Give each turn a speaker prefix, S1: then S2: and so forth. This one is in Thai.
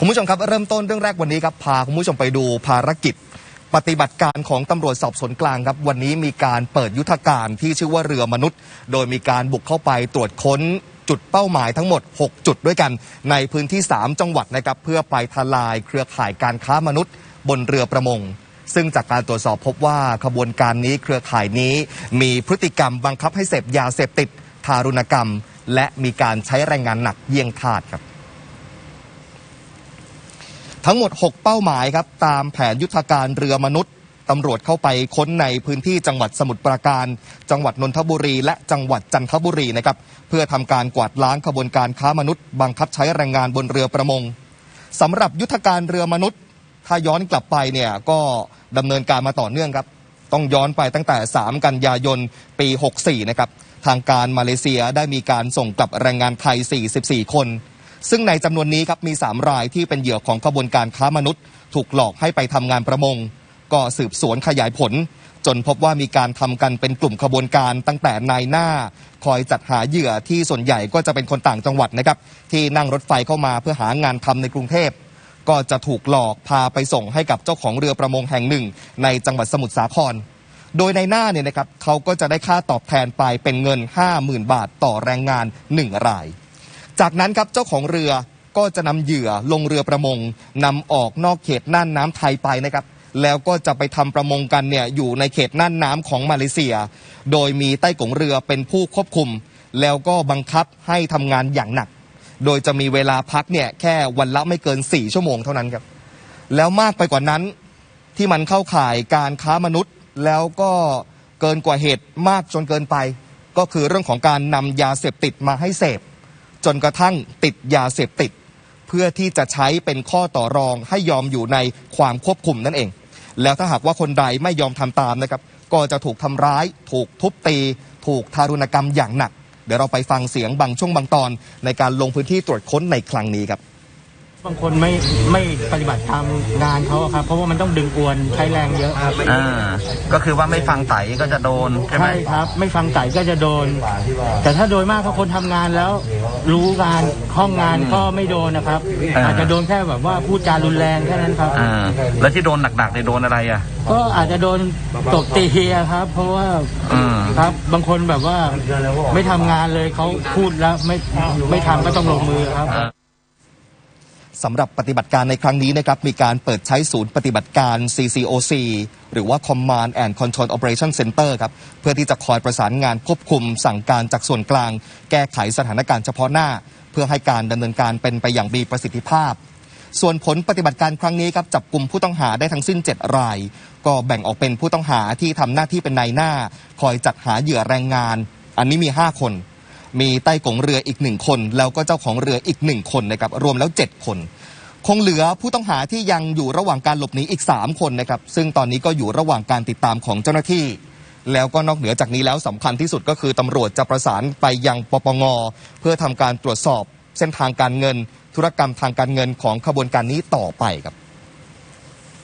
S1: คุณผู้ชมครับเริ่มต้นเรื่องแรกวันนี้ครับพาคุณผู้ชมไปดูภารกิจ ปฏิบัติการของตำรวจสอบสวนกลางครับ วันนี้มีการเปิดยุทธการที่ชื่อว่าเรือมนุษย์ โดยมีการบุกเข้าไปตรวจค้นจุดเป้าหมายทั้งหมด 6 จุดด้วยกัน ในพื้นที่ 3 จังหวัดนะครับเพื่อไปทลายเครือข่ายการค้ามนุษย์ บนเรือประมงซึ่งจากการตรวจสอบพบว่าขบวนการนี้เครือข่ายนี้ มีพฤติกรรมบังคับให้เสพยาเสพติดทารุณกรรม และมีการใช้แรงงานหนักเยี่ยงทาสครับ ทั้งหมด 6 เป้าหมายครับตามแผนยุทธการเรือมนุษย์ตำรวจเข้าไปค้นในพื้นที่จังหวัดสมุทรปราการ จังหวัดนนทบุรี และจังหวัดจันทบุรีนะครับเพื่อทำการกวาดล้างขบวนการค้ามนุษย์ บังคับใช้แรงงานบนเรือประมงสำหรับยุทธการเรือมนุษย์ ถ้าย้อนกลับไปเนี่ยก็ดำเนินการมาต่อเนื่องครับต้องย้อนไปตั้งแต่ 3 กันยายนปี 64 นะครับทางการมาเลเซียได้มีการส่งกลับแรงงานไทย 44 คน ซึ่งในจำนวนนี้ครับมี 3 รายที่เป็นเหยื่อของขบวนการค้ามนุษย์ ถูกหลอกให้ไปทำงานประมง ก็สืบสวนขยายผล จนพบว่ามีการทำกันเป็นกลุ่มขบวนการตั้งแต่นายหน้า คอยจัดหาเหยื่อที่ส่วนใหญ่ก็จะเป็นคนต่างจังหวัดนะครับที่นั่งรถไฟเข้ามาเพื่อหางานทำในกรุงเทพก็จะถูกหลอกพาไปส่งให้กับเจ้าของเรือประมงแห่งหนึ่ง ในจังหวัดสมุทรสาคร โดยในหน้าเนี่ยนะครับเขาก็จะได้ค่าตอบแทนไปเป็นเงิน 50,000 บาทต่อแรงงาน 1 ราย จากนั้นครับเจ้าของเรือก็จะนำเหยื่อลงเรือประมงนำออกนอกเขตน่านน้ำไทยไปนะครับ แล้วก็จะไปทำประมงกันเนี่ยอยู่ในเขตน่านน้ำของมาเลเซีย โดยมีใต้กงเรือเป็นผู้ควบคุม แล้วก็บังคับให้ทำงานอย่างหนัก โดยจะมีเวลาพักเนี่ยแค่วันละไม่เกิน 4 ชั่วโมงเท่านั้นครับ แล้วมากไปกว่านั้นที่มันเข้าข่ายการค้ามนุษย์ แล้วก็เกินกว่าเหตุมากจนเกินไป ก็คือเรื่องของการนำยาเสพติดมาให้เสพ จนกระทั่งติดยาเสพติด เพื่อที่จะใช้เป็นข้อต่อรองให้ยอมอยู่ในความควบคุมนั่นเอง แล้วถ้าหากว่าคนใดไม่ยอมทำตามนะครับ ก็จะถูกทำร้าย ถูกทุบตี ถูกทารุณกรรมอย่างหนัก เดี๋ยวเราไปฟังเสียงบางช่วงบางตอน ในการลงพื้นที่ตรวจค้นในครั้งนี้ครับ
S2: บางคนไม่ไม่ปฏิบัติตามงานเขาอะครับ เพราะว่ามันต้องดึงอวนใช้แรงเยอะ
S3: อ่าก็คือว่าไม่ฟังไต่ก็จะโดนใช่ไหม
S2: ใช่ครับ ไม่ฟังไก่ก็จะโดน แต่ถ้าโดยมากเขาคนทำงานแล้ว รู้งานห้องงานก็ไม่โดนนะครับอาจจะโดนแค่แบบว่าพูดจารุนแรงแค่นั้นครับ
S3: อ่า แล้วที่โดนหนักๆเนี่ยโดนอะไรอะ
S2: ก็อาจจะโดนตบตีอะครับ เพราะว่า
S3: อืม
S2: ครับบางคนแบบว่าไม่ทำงานเลยเขาพูดแล้วไม่ไม่ทำก็ต้องลงมือครับ
S1: สำหรับปฏิบัติการในครั้งนี้นะครับมีการเปิดใช้ศูนย์ปฏิบัติการ CCOC หรือว่า Command and Control Operation Center ครับเพื่อที่จะคอยประสานงานควบคุมสั่งการจากส่วนกลาง แก้ไขสถานการณ์เฉพาะหน้า เพื่อให้การดำเนินการเป็นไปอย่างมีประสิทธิภาพ ส่วนผลปฏิบัติการครั้งนี้ครับจับกลุ่มผู้ต้องหาได้ทั้งสิ้น 7 ราย ก็แบ่งออกเป็นผู้ต้องหาที่ทำหน้าที่เป็นนายหน้า คอยจัดหาเหยื่อแรงงาน อันนี้มี 5 คน มีใต้กงเรืออีกหนึ่งคน แล้วก็เจ้าของเรืออีกหนึ่งคนนะครับรวมแล้ว 7 คน คงเหลือผู้ต้องหาที่ยังอยู่ระหว่างการหลบหนีอีก 3 คนนะครับซึ่งตอนนี้ก็อยู่ระหว่างการติดตามของเจ้าหน้าที่แล้วก็นอกเหนือจากนี้แล้วสำคัญที่สุดก็คือตำรวจจะประสานไปยังปปงเพื่อทำการตรวจสอบเส้นทางการเงิน ธุรกรรมทางการเงินของขบวนการนี้ต่อไปครับ